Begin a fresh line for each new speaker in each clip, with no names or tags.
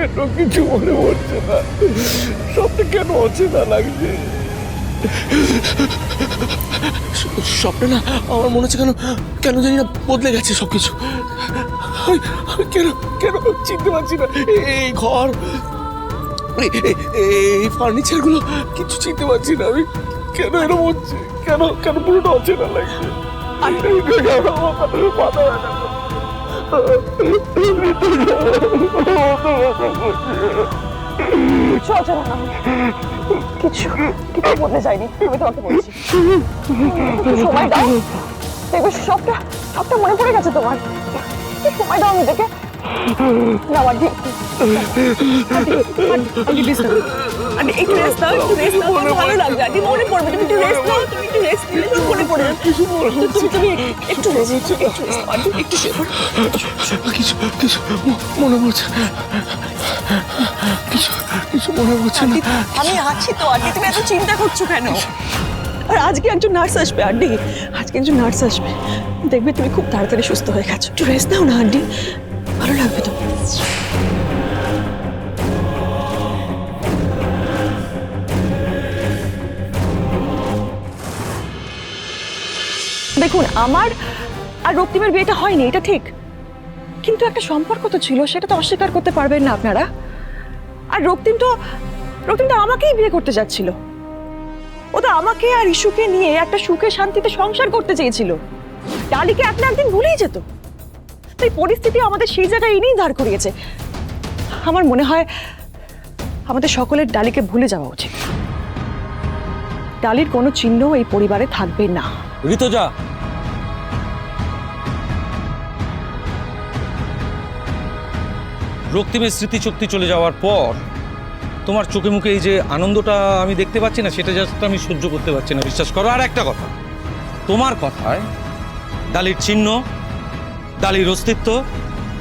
কেন কিছু মনে পড়ছে না? সবটা কেন অচেনা লাগছে?
স্বপ্ন না আমার মনে হচ্ছে কেন কেন জানি না বদলে গেছে সব কিছু কেন কেন চিনতে পারছি না? এই ঘর এই ফার্নিচারগুলো কিছু চিনতে পারছি না আমি। কেন এরকম হচ্ছে? কেন কেন পুরোটা অচেনা লাগছে? মাথা
কিছু অচেনা না কিছু কিছু বদলে যায়নি আমি তোমাকে বলছি সময় দাও দেখবে সবটা সবটা মনে পড়ে গেছে তোমার সময় দাও নিজেকে না আন্টি আন্টি প্লিজ আন্টি একটু রেস্ট দাও একটু রেস্ট দাও আমার ভালো লাগবে আন্টি মনে পড়বে তুমি একটু রেস্ট দাও তুমি একটু রেস্ট দিলে সব মনে পড়বে
কিছু মনে হচ্ছে
তুমি একটু রেস্ট একটু রেস্ট আন্টি একটু।
কিছু কিছু মনে পড়ছে কিছু কিছু মনে পড়ছে না।
আমি আছি তো আন্টি তুমি এত চিন্তা করছ কেন? আর আজকে একজন নার্স আসবে আন্টি আজকে একজন নার্স আসবে। দেখবে তুমি খুব তাড়াতাড়ি সুস্থ হয়ে গেছো। একটু রেস্ট নাও না আন্টি ভালো লাগবে তো। দেখুন, আমার আর রক্তিমের বিয়েটা হয়নি, এটা ঠিক। কিন্তু একটা সম্পর্ক তো ছিল, সেটা তো অস্বীকার করতে পারবেন না আপনারা। আর রক্তিম তো রক্তিম তো আমাকেই বিয়ে করতে যাচ্ছিল। ও তো আমাকে আর ইস্যুকে নিয়ে একটা সুখে শান্তিতে সংসার করতে চেয়েছিল। ডালিকে এক না একদিন ভুলেই যেত। তাই পরিস্থিতি আমাদের সেই জায়গায় এনেই দাঁড় করিয়েছে। আমার মনে হয় আমাদের সকলের ডালিকে ভুলে যাওয়া উচিত। ডালির কোনো চিহ্ন এই পরিবারে থাকবে না।
ঋতজা রক্তিমের স্মৃতিশক্তি চলে যাওয়ার পর তোমার চোখে মুখে এই যে আনন্দটা আমি দেখতে পাচ্ছি না সেটা জাস্ট আমি সহ্য করতে পারছি না বিশ্বাস করো। আর একটা কথা তোমার কথায় ডালির চিহ্ন ডালির অস্তিত্ব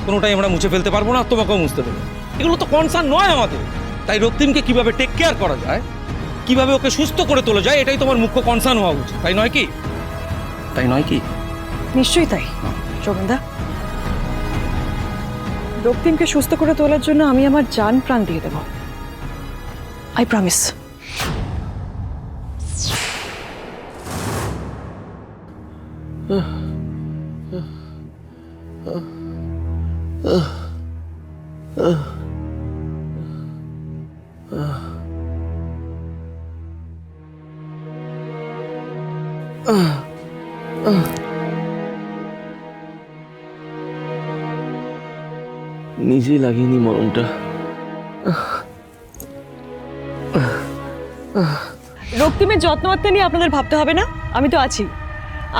কোনোটাই আমরা মুছে ফেলতে পারব না আর তোমাকেও মুছতে দেবো। এগুলো তো কনসার্ন নয় আমাদের। তাই রক্তিমকে কীভাবে টেক কেয়ার করা যায় কীভাবে ওকে সুস্থ করে তোলা যায় এটাই তোমার মুখ্য কনসার্ন হওয়া উচিত। তাই নয় কি? তাই নয় কি?
নিশ্চয়ই তাই শোভনদা। রক্তিমকে সুস্থ করে তোলার জন্য আমি আমার জান প্রাণ দিয়ে দেব। আই প্রমিস
নিজেই লাগিয়ে নি মরমটা
রক্তিমের যত্নবার্তা নিয়ে আপনাদের ভাবতে হবে না? আমি তো আছি।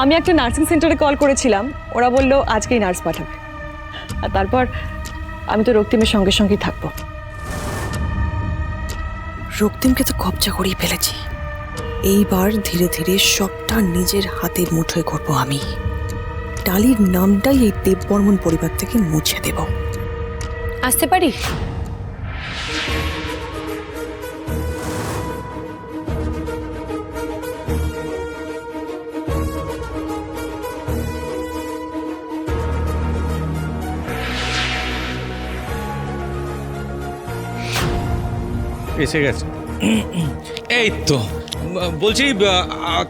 আমি একটা নার্সিং সেন্টারে কল করেছিলাম। ওরা বলল আজকেই নার্স পাঠাবে। আর তারপর আমি তো রক্তিমের সঙ্গে সঙ্গেই থাকব।
রক্তিমকে তো কবজা করেই ফেলেছি। এইবার ধীরে ধীরে সবটা নিজের হাতের মুঠোয় করব আমি। ডালির নামটাই এই দেববর্মন পরিবার থেকে মুছে দেব।
আসতে পারি
এসে গেছে। এই তো, বলছি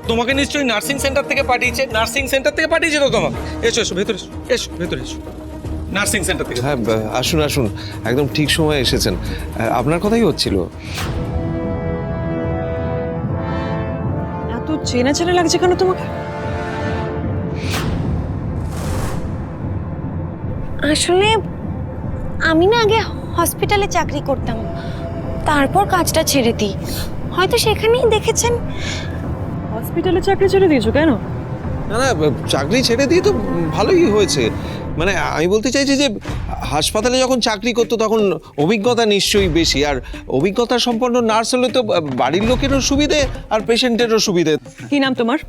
তোমাকে নিশ্চয়ই নার্সিং সেন্টার থেকে পাঠিয়েছে। নার্সিং সেন্টার থেকে পাঠিয়েছে তো তোমাকে। এসো এসো, ভেতরে এসো এসো, ভেতরে এসো। নার্সিং সেন্টার থেকে।
হ্যাঁ আসুন আসুন। একদম ঠিক সময় এসেছেন। আপনার কথাই হচ্ছিল।
এত চেনা চেনা লাগছে কেন তোমাকে?
আসলে আমি না আগে হসপিটালে চাকরি করতাম। তারপর কাজটা ছেড়ে দিই। হয়তো সেখানেই দেখেছেন।
হসপিটালে চাকরি ছেড়ে দিয়েছ কেন?
না না চাকরি ছেড়ে দিয়ে তো ভালোই হয়েছে। মানে আমি বলতে চাইছি যে হাসপাতালে যখন চাকরি করতো তখন অভিজ্ঞতা নিশ্চয়ই বেশি। আর অভিজ্ঞতা সম্পন্ন নার্স হলে তো বাড়ির লোকেরও সুবিধে আর পেশেন্টেরও সুবিধে।
কি নাম তোমার?